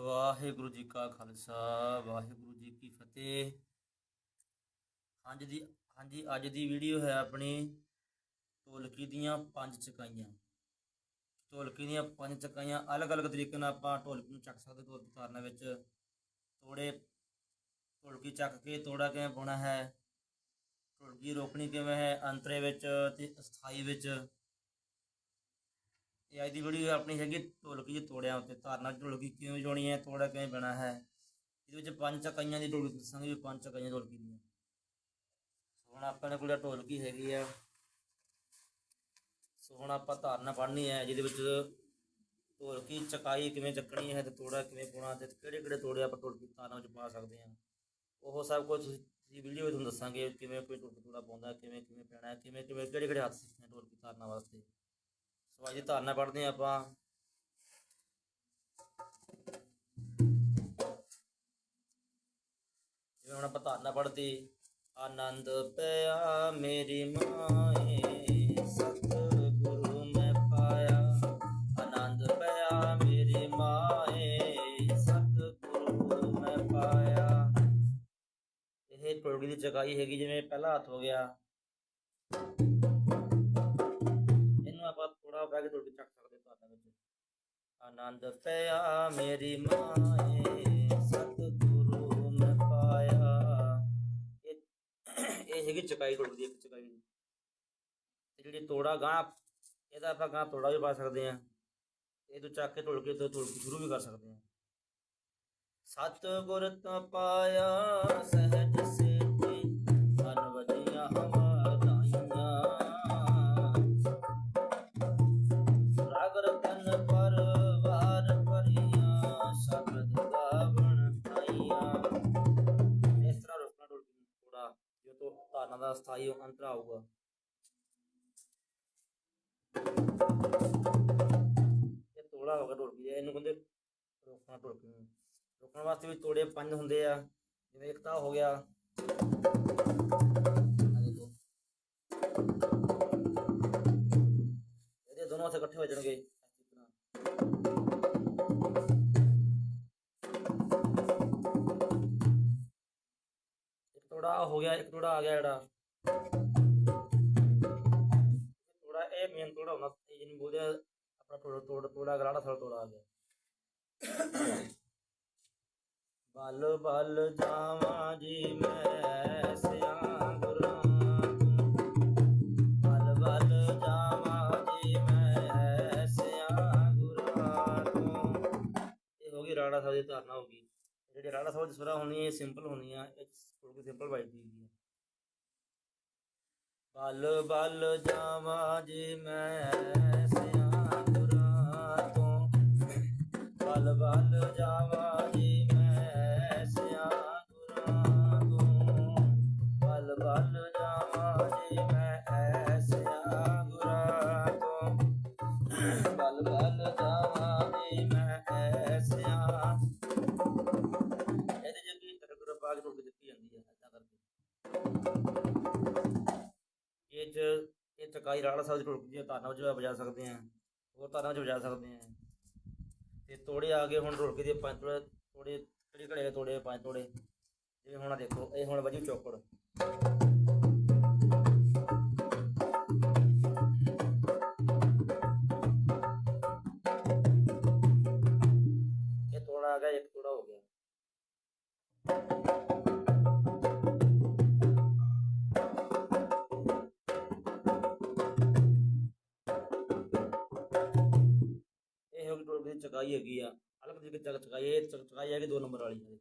ਵਾਹਿਗੁਰੂ ਜੀ ਕਾ ਖਾਲਸਾ, ਵਾਹਿਗੁਰੂ ਜੀ ਕੀ ਫਤਿਹ। ਹਾਂਜੀ ਦੀ ਹਾਂਜੀ, ਅੱਜ ਦੀ ਵੀਡੀਓ ਹੈ ਆਪਣੀ ਢੋਲਕੀ ਦੀਆਂ ਪੰਜ ਚਕਾਈਆਂ। ਢੋਲਕੀ ਦੀਆਂ ਪੰਜ ਚਕਾਈਆਂ ਅਲੱਗ-ਅਲੱਗ ਤਰੀਕੇ ਨਾਲ ਆਪਾਂ ਢੋਲਕੀ ਨੂੰ ਚੱਕ ਸਕਦੇ, ਢੋਲਕੀ ਤਾਰਨਾ ਵਿੱਚ ਤੋੜੇ ਢੋਲਕੀ ਚੱਕ ਕੇ ਤੋੜਾ ਕਿਵੇਂ ਪਾਉਣਾ ਹੈ, ਢੋਲਕੀ ਰੋਕਣੀ ਕਿਵੇਂ ਹੈ, ਅੰਤਰੇ ਵਿੱਚ ਤੇ ਅਸਥਾਈ ਵਿੱਚ ਇਹ ਅੱਜ ਦੀ ਵੀਡੀਓ ਆਪਣੀ ਹੈਗੀ ਢੋਲਕੀ ਦੇ ਤੋੜਿਆਂ ਉੱਤੇ। ਧਾਰਨਾ ਢੋਲਕੀ ਕਿਵੇਂ ਵਜਾਉਣੀ ਹੈ ਤੋੜਾ ਕਿਵੇਂ ਬਣਾ ਹੈ? ਇਹਦੇ ਵਿੱਚ ਪੰਜ ਚਕਾਈਆਂ ਦੀ ਢੋਲਕੀ ਦੱਸਾਂਗੇ ਵੀ ਪੰਜ ਚਕਾਈਆਂ ਢੋਲਕੀ ਦੀਆਂ। ਸੋ ਹੁਣ ਆਪਣੇ ਕੋਲ ਢੋਲਕੀ ਹੈਗੀ ਆ। ਸੋ ਹੁਣ ਆਪਾਂ ਧਾਰਨਾ ਪੜ੍ਹਨੀ ਹੈ, ਜਿਹਦੇ ਵਿੱਚ ਢੋਲਕੀ ਚਕਾਈ ਕਿਵੇਂ ਚੱਕਣੀ ਹੈ ਤੇ ਤੋੜਾ ਕਿਵੇਂ ਪਾਉਣਾ ਤੇ ਕਿਹੜੇ ਕਿਹੜੇ ਤੋੜੇ ਆਪਾਂ ਢੋਲਕੀ ਧਾਰਨਾ ਵਿੱਚ ਪਾ ਸਕਦੇ ਹਾਂ। ਉਹ ਸਭ ਕੁਝ ਤੁਸੀਂ ਵੀਡੀਓ ਵਿੱਚ ਤੁਹਾਨੂੰ ਦੱਸਾਂਗੇ ਕਿਵੇਂ ਕੋਈ ਢੋਲਕੀ ਤੋੜਾ ਪਾਉਂਦਾ, ਕਿਵੇਂ ਕਿਵੇਂ ਪੈਣਾ ਕਿਵੇਂ ਕਿਵੇਂ ਕਿਹੜੇ ਕਿਹੜੇ ਹੱਥ ਸਿੱਖਣੇ ਢੋਲਕੀ ਧਾਰਨਾ ਵਾਸਤੇ। ਸੋ ਅੱਜ ਧਾਰਨਾ ਪੜ੍ਹਦੇ ਹਾਂ ਆਪਾਂ। ਜਿਵੇਂ ਹੁਣ ਆਪਾਂ ਧਾਰਨਾ ਪੜ੍ਹਦੀ, ਆਨੰਦ ਪਿਆ ਮੇਰੀ ਮਾਏ, ਸਤਿਗੁਰੂ ਮੈਂ ਪਾਇਆ। ਆਨੰਦ ਪਿਆ ਮੇਰੀ ਮਾਏ, ਸਤਿਗੁਰੂ ਮੈਂ ਪਾਇਆ। ਇਹ ਟੋੜੀ ਦੀ ਚਕਾਈ ਹੈਗੀ, ਜਿਵੇਂ ਪਹਿਲਾ ਹੱਥ ਹੋ ਗਿਆ। ਆਪਾਂ ਥੋੜਾ ਬੈਗ ਚੱਕ ਸਕਦੇ ਤੁਹਾਡਾ ਵਿੱਚ। ਆਨੰਦ ਪਿਆ ਮੇਰੀ ਮਾਏ, ਸਤਿਗੁਰੂ ਮੈਂ ਪਾਇਆ। ਇਹ ਇਹ ਹੈਗੀ ਚਕਾਈ ਟੁੱਟ ਦੀ ਇੱਕ ਚਕਾਈ। ਤੇ ਜਿਹੜੀ ਤੋੜਾ ਗਾਂ ਇਹਦਾ ਆਪਾਂ ਗਾਂ ਤੋੜਾ ਵੀ ਪਾ ਸਕਦੇ ਆ ਇਹ ਤੋਂ ਚੱਕ ਕੇ ਢੋਲ ਕੇ ਤੋਂ ਢੋਲ ਸ਼ੁਰੂ ਵੀ ਕਰ ਸਕਦੇ ਆ ਸਤਿਗੁਰ ਤਾਂ ਪਾਇਆ, ਸਹਿਜ ਸੇਤੀ ਦਾ ਸਥਾਈ ਅੰਤਰ ਆਊਗਾ। ਇਹ ਤੋੜਾ ਹੋਗਾ ਢੋਲਕੀ ਦਾ ਇਹਨੂੰ ਕਹਿੰਦੇ ਰੋਕਣਾ ਢੋਲਕੀ ਨੂੰ ਰੋਕਣ ਵਾਸਤੇ ਵੀ ਤੋੜੇ ਪੰਜ ਹੁੰਦੇ ਆ। ਜਿਵੇਂ ਇੱਕ ਤਾਂ ਹੋ ਗਿਆ। ਦੇਖੋ। ਇਹਦੇ ਦੋਨੋਂ ਹੱਥ ਇਕੱਠੇ ਹੋ ਜਾਣਗੇ। ਇੱਕ ਹੋ ਗਿਆ, ਇੱਕ ਤੋੜਾ ਆ ਗਿਆ ਜਿਹੜਾ। ਤੋੜਾ ਇਹ ਮੇਨ ਤੋੜਾ ਹੁੰਦਾ ਜਿਹਨੂੰ ਬੋਲਦੇ ਆ, ਆਪਣਾ ਤੋੜਾ ਤੋੜਾ ਤੋੜਾ ਗਰਾੜਾ ਸਾਲ ਤੋੜਾ ਆ ਗਿਆ। ਬਲ ਬਲ ਜਾਵਾਂ ਜੀ ਮੈਂ ਸਿਆ ਗੁਰਾਂ ਬਲ ਬਲ ਜਾਵਾਂ ਜੀ ਮੈਂ ਸਿਆ ਗੁਰਾਂ ਤੂੰ। ਇਹ ਹੋ ਗਈ ਰਾੜਾ ਸਾਹਿਬ ਦੀ ਧਾਰਨਾ ਹੋ ਗਈ। ਜਿਹੜੀ ਰਾੜਾ ਸਾਹਿਬ ਦੀ ਸੁਰਾ ਹੋਣੀ ਹੈ ਸਿੰਪਲ ਹੋਣੀ ਆ ਇਹ ਥੋੜੀ ਸਿੰਪਲ ਵੱਜਦੀ ਹੈਗੀ ਬਲ ਬਲ ਜਾਵਾਂ ਜੀ ਮੈਂ ਸਿਆ ਗੁਰਾਂ ਤੋਂ। ਬਲ ਬਲ ਜਾਵਾਂ ਜੀ ਮੈਂ ਸਿਆ ਤੋਂ। ਬਲ ਬਲ ਜਾਵਾਂ ਜੀ ਮੈਂ ਸਿਆ ਤੋਂ। ਬਲ ਬਲ ਇਹ ਚਕਾਈ ਰਾੜਾ ਸਾਹਿਬ ਦੀ ਢੋਲਕੀ ਦੀ ਧਾਰਨਾ ਵਿੱਚ ਵਜਾ ਸਕਦੇ ਆ ਹੋਰ ਧਾਰਨਾ ਵਿੱਚ ਵਜਾ ਸਕਦੇ ਆ ਤੇ ਤੋੜੇ ਆ ਗਏ ਹੁਣ ਢੋਲਕੀ ਦੇ ਪੰਜ ਤੋੜੇ ਤੋੜੇ ਕਿਹੜੇ ਕਿਹੜੇ ਤੋੜੇ, ਪੰਜ ਤੋੜੇ। ਜਿਵੇਂ ਹੁਣ ਦੇਖੋ, ਇਹ ਹੁਣ ਵਜੂ ਚੌਕੜ। ਢੋਲਕੀ ਦੀ ਚਕਾਈ ਹੈਗੀ ਆ ਅਲੱਗ ਤਰੀਕੇ ਚੱਕ ਚਕਾਈ ਇਹ ਚ- ਚਕਾਈ ਹੈਗੀ 2 ਨੰਬਰ ਵਾਲੀ ਹੈ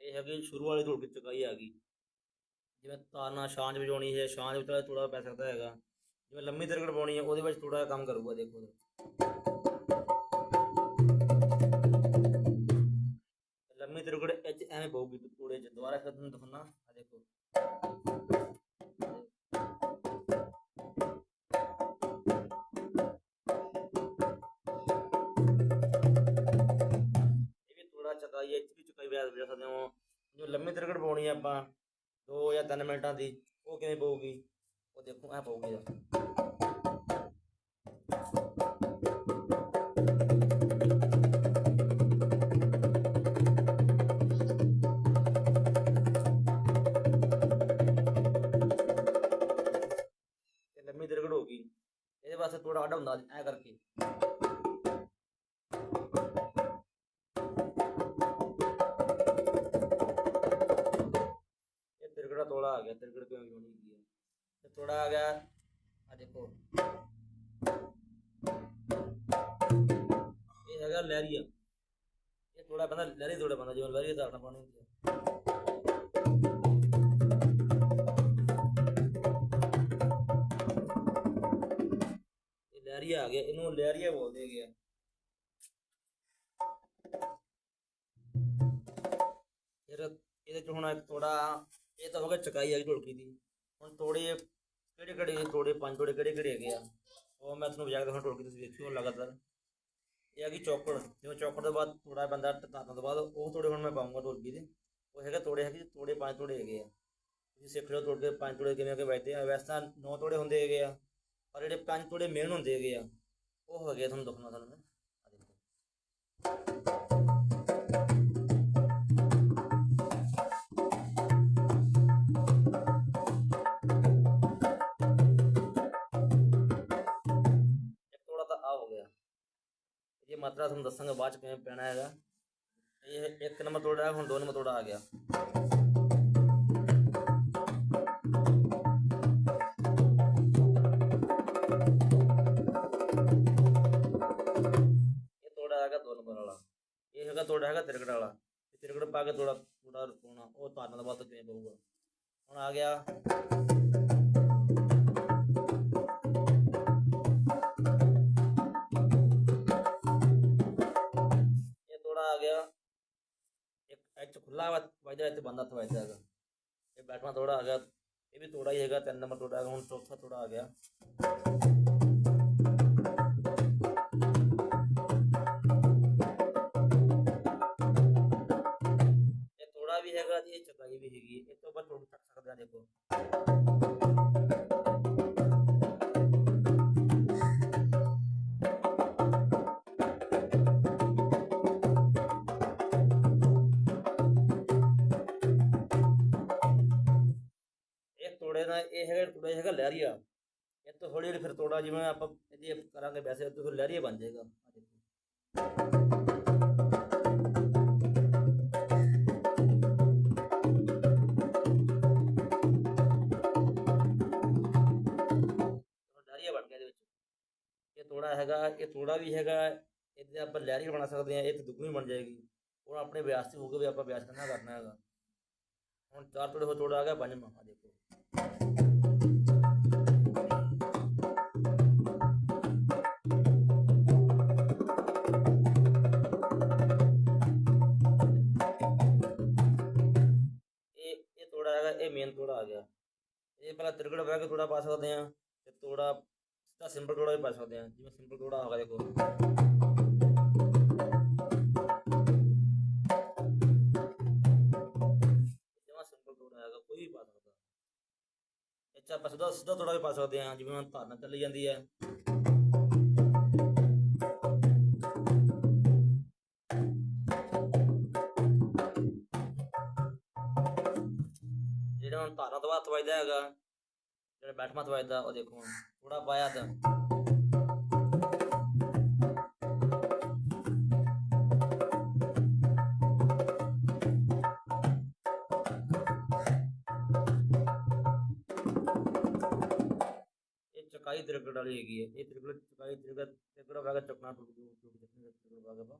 ਇਹ ਹੈਗੀ ਸ਼ੁਰੂ ਵਾਲੀ ਢੋਲਕੀ ਦੀ ਚਕਾਈ ਆ ਗਈ ਜਿਵੇਂ ਤਾਰਨਾ ਛਾਂਝ ਵਜਾਉਣੀ ਹੈ, ਛਾਂਝ ਵਿੱਚ ਥੋੜਾ ਪੈ ਸਕਦਾ ਹੈਗਾ। ਜਿਵੇਂ ਲੰਮੀ ਤਿਰਕੜ ਪਾਉਣੀ ਹੈ, ਉਹਦੇ ਵਿੱਚ ਥੋੜਾ ਕੰਮ ਕਰੂਗਾ, ਦੇਖੋ ਲੰਮੀ ਤਿਰਕੜ ਇੱਚ ਐਵੇਂ ਪਾਉਗੀ ਟੁਕੜੇ ਚ। ਦੁਬਾਰਾ ਫਿਰ ਤੁਹਾਨੂੰ ਦਿਖਾਉਣਾ ਆ ਦੇਖੋ। ਇਹ ਵੀ ਥੋੜਾ ਲੰਮੀ ਤਿਰਕੜ ਪਾਉਣੀ ਹੈ ਆਪਾਂ 3 ਮਿੰਟਾਂ ਦੀ, ਉਹ ਕਿਵੇਂ ਪਊਗੀ? ਉਹ ਦੇਖੋ, ਐ ਪਊਗੀ ਆ। ਲੰਮੀ ਤਿਰਕੜ ਹੋ ਗਈ। ਇਹਦੇ ਵਾਸਤੇ ਥੋੜਾ ਅੱਡ ਹੁੰਦਾ, ਐ ਕਰਕੇ। ਤੇ ਤੋੜਾ ਆ ਗਿਆ। ਆ ਦੇਖੋ। ਇਹ ਹੈਗਾ ਲਹਿਰੀਆ। ਇਹ ਤੋੜਾ ਬੰਦਾ ਲਹਿਰੀ ਤੋੜਾ ਬੰਦਾ, ਜਿਵੇਂ ਲਹਿਰੀ ਦਾ ਪਾਣੀ ਹੁੰਦੀ ਹੈ ਇਹ ਲਹਿਰੀਆ ਆ ਗਿਆ। ਇਹਨੂੰ ਲਹਿਰੀਆ ਬੋਲਦੇ ਹੈਗੇ ਆ। ਫਿਰ ਇਹਦੇ ਚ ਹੁਣ ਥੋੜਾ ਇਹ ਤਾਂ ਹੋ ਗਿਆ ਚਕਾਈ ਆ ਗਈ ਢੋਲਕੀ ਦੀ। ਹੁਣ ਤੋੜੇ ਕਿਹੜੇ ਕਿਹੜੇ ਤੋੜੇ ਪੰਜ ਤੋੜੇ ਕਿਹੜੇ ਕਿਹੜੇ ਹੈਗੇ ਆ ਉਹ ਮੈਂ ਤੁਹਾਨੂੰ ਵਜਾ ਕੇ ਦਿਖਾਉਣਾ ਢੋਲਕੀ ਤੁਸੀਂ ਵੇਖਿਓ ਲਗਾਤਾਰ। ਇਹ ਆ ਗਈ ਚੌਕੜ ਜਿਵੇਂ ਚੌਕੜ ਤੋਂ ਬਾਅਦ ਤੋੜਾ ਬੰਦਾ ਟਤਾਂ ਤੋਂ ਬਾਅਦ ਉਹ ਤੋੜੇ ਹੁਣ ਮੈਂ ਪਾਉਂਗਾ ਢੋਲਕੀ ਦੇ ਉਹ ਹੈਗਾ ਤੋੜੇ ਹੈਗੇ ਤੋੜੇ ਪੰਜ ਤੋੜੇ ਹੈਗੇ ਆ। ਤੁਸੀਂ ਸਿੱਖ ਲਓ ਤੋੜ ਕੇ ਪੰਜ ਤੋੜੇ ਕਿਵੇਂ ਕਿ ਵੱਜਦੇ ਆ। ਵੈਸੇ ਤਾਂ ਨੌ ਤੋੜੇ ਹੁੰਦੇ ਹੈਗੇ ਆ ਪਰ ਜਿਹੜੇ ਪੰਜ ਤੋੜੇ ਮੇਨ ਹੁੰਦੇ ਹੈਗੇ ਆ ਉਹ ਹੈਗੇ ਆ, ਤੁਹਾਨੂੰ ਦਿਖਾਉਣਾ ਤੁਹਾਨੂੰ ਮੈਂ। ਆ ਦੇਖੋ। ਮਾਤਰਾ ਤੁਹਾਨੂੰ ਦੱਸਾਂਗਾ ਬਾਅਦ ਚ ਕਿਵੇਂ ਪੈਣਾ ਹੈਗਾ। ਇਹ ਇੱਕ ਨੰਬਰ ਤੋੜਾ ਹੁਣ ਦੋ ਨੰਬਰ ਤੋੜਾ ਆ ਗਿਆ। ਇਹ ਤੋੜਾ ਹੈਗਾ ਦੋ ਨੰਬਰ ਵਾਲਾ। ਇਹ ਹੈਗਾ ਤੋੜਾ ਹੈਗਾ ਤਿਰਕੜ ਵਾਲਾ। ਇਹ ਤਿਰਕੜ ਪਾ ਕੇ ਤੋੜਾ ਤੋੜਾ ਪਾਉਣਾ ਉਹ ਤਾਰਨ ਦਾ ਬਾਅਦ ਕਿਵੇਂ ਪਊਗਾ। ਹੁਣ ਆ ਗਿਆ। ਐਚ ਖੁੱਲਾ ਵਜਦਾ ਇੱਥੇ ਬੰਦ ਹੱਥ ਵਜਦਾ ਹੈਗਾ ਇਹ ਬੈਠਵਾ ਤੋੜਾ ਆ ਗਿਆ ਇਹ ਵੀ ਤੋੜਾ ਹੀ ਹੈਗਾ ਤਿੰਨ ਨੰਬਰ ਤੋੜਾ ਹੈਗਾ ਹੁਣ ਚੌਥਾ ਤੋੜਾ ਆ ਗਿਆ ਇਹ ਤੋੜਾ ਵੀ ਹੈਗਾ ਤੇ ਇਹ ਚਕਾਈ ਵੀ ਹੈਗੀ ਇਹ ਤੋਂ ਬਾਅਦ ਤੋੜ ਤੱਕ ਸਕਦੇ ਇਹ ਹੈਗਾ ਤੋੜਾ ਹੈਗਾ ਲਹਿਰੀਆ ਇਹ ਤੋਂ ਹੌਲੀ ਹੌਲੀ ਫਿਰ ਤੋੜਾ ਜਿਵੇਂ ਆਪਾਂ ਇਹਦੀ ਕਰਾਂਗੇ ਵੈਸੇ ਤੋਂ ਫਿਰ ਲਹਿਰੀਆ ਬਣ ਜਾਏਗਾ। ਆਹ ਦੇਖੋ ਲਹਿਰੀਆ ਬਣ ਗਿਆ ਇਹਦੇ ਵਿੱਚ। ਇਹ ਤੋੜਾ ਹੈਗਾ, ਇਹ ਤੋੜਾ ਵੀ ਹੈਗਾ, ਇਹਦੇ ਆਪਾਂ ਲਹਿਰੀ ਬਣਾ ਸਕਦੇ ਆ ਇਹ ਤੇ ਦੁੱਗਣੀ ਬਣ ਜਾਏਗੀ। ਹੁਣ ਆਪਣੇ ਵਿਆਸ ਤੇ ਹੋਊਗਾ ਵੀ ਆਪਾਂ ਵਿਆਸ ਕਿੰਨਾ ਕਰਨਾ ਹੈਗਾ। ਹੁਣ ਚਾਰ ਤੋੜੇ ਹੋ ਤੋੜਾ ਆ ਗਿਆ ਪੰਜਵਾਂ ਆ ਦੇਖੋ। ਇਹ ਇਹ ਤੋੜਾ ਹੈਗਾ, ਇਹ ਮੇਨ ਤੋੜਾ ਆ ਗਿਆ। ਇਹ ਪਹਿਲਾਂ ਤਿਰਗੜ ਬਹਿ ਕੇ ਤੋੜਾ ਪਾ ਸਕਦੇ ਆ ਤੇ ਤੋੜਾ ਸਿੱਧਾ ਸਿੰਪਲ ਤੋੜਾ ਵੀ ਪਾ ਸਕਦੇ ਆ ਜਿਵੇਂ ਸਿੰਪਲ ਤੋੜਾ ਹੋਗਾ ਦੇਖੋ। ਇਹ ਆਪਾਂ ਸਿੱਧਾ ਸਿੱਧਾ ਤੋੜਾ ਵੀ ਪਾ ਸਕਦੇ ਹਾਂ, ਜਿਵੇਂ ਹੁਣ ਧਾਰਨਾ ਚੱਲੀ ਜਾਂਦੀ ਹੈ। ਜਿਹੜਾ ਹੁਣ ਧਾਰਨਾ ਤੋਂ ਬਾਅਦ ਵੱਜਦਾ ਹੈਗਾ, ਜਿਹੜਾ ਬੈਠਮਾ ਤੋਂ ਵੱਜਦਾ ਉਹ ਦੇਖੋ ਹੁਣ ਥੋੜਾ ਪਾਇਆ ਤਾਂ। ਇਹ ਚਕਾਈ ਤਿਰਕੜ ਵਾਲੀ ਹੈਗੀ ਹੈ ਇਹ ਤਿਰਕੜ ਚਕਾਈ ਤਿਰਕੜ ਤਿਰਕੜ ਵਾਗਾ ਚਕਨਾ ਟੁੱਟ ਜੂ ਟੁੱਟ ਜੂ ਤਿਰਕੜ ਵਾਗਾ ਪਾ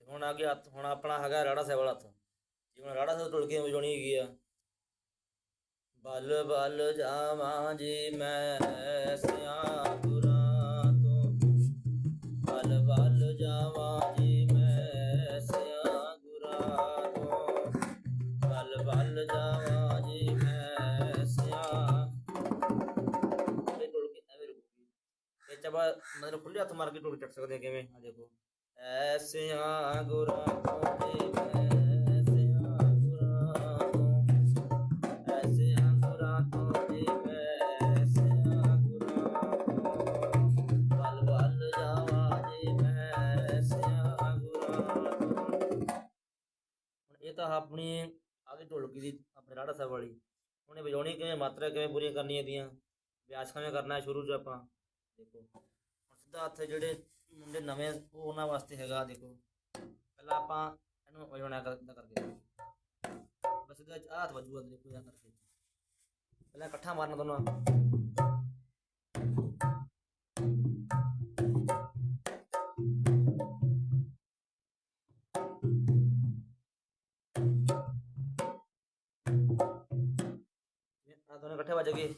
ਤੇ ਹੁਣ ਆ ਗਿਆ ਹੱਥ ਹੁਣ ਆਪਣਾ ਹੈਗਾ ਰਾੜਾ ਸਾਹਿਬ ਵਾਲਾ ਹੱਥ ਜਿਵੇਂ ਰਾੜਾ ਸਾਹਿਬ ਢੋਲਕੀ ਵਜਾਉਣੀ ਹੈਗੀ ਆ ਬਲ ਬਲ ਜਾਵਾਂ ਜੀ ਮੈਂ ਸਿਆਪੁਰਾਂ ਤੋਂ ਬਲ ਬਲ ਜਾਵਾਂ ਜੀ ਤੋਂ ਜੀ ਐਸਿਆਂ ਗੁਰਾਂ ਤੋਂ ਵੱਲ ਵੱਲ ਜਾਵਾ ਜੀ ਐਸਿਆਂ ਗੁਰਾਂ ਤੋਂ ਹੁਣ ਇਹ ਤਾਂ ਆਪਣੀ ਆਗੇ ਢੋਲਕੀ ਦੀ ਆਪਣੇ ਰਾੜਾ ਸਾਹਿਬ ਵਾਲੀ ਹੁਣ ਇਹ ਵਜਾਉਣੀ ਕਿਵੇਂ ਮਾਤਰਾ ਕਿਵੇਂ ਪੂਰੀਆਂ ਕਰਨੀਆਂ ਇਹਦੀਆਂ ਅਭਿਆਸ ਕਿਵੇਂ ਕਰਨਾ ਹੈ ਸ਼ੁਰੂ ਚ ਆਪਾਂ ਦੇਖੋ ਸਿੱਧਾ ਹੱਥ ਜਿਹੜੇ ਮੁੰਡੇ ਨਵੇਂ, ਉਹ ਉਹਨਾਂ ਵਾਸਤੇ ਹੈਗਾ, ਦੇਖੋ। ਪਹਿਲਾਂ ਆਪਾਂ ਇਹਨੂੰ ਵਜਾਉਣਾ ਕਰ ਏਦਾਂ ਕਰਕੇ ਬਸ ਇਹਦੇ ਆਹ ਹੱਥ ਵੱਜੂਗਾ, ਦੇਖੋ ਇਦਾਂ ਕਰਕੇ। ਪਹਿਲਾਂ ਇਕੱਠਾ ਮਾਰਨਾ ਦੋਨਾਂ ਦੋਨੇ ਇਕੱਠੇ ਵੱਜ ਗਏ।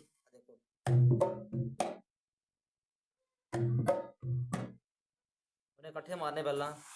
ਆਹ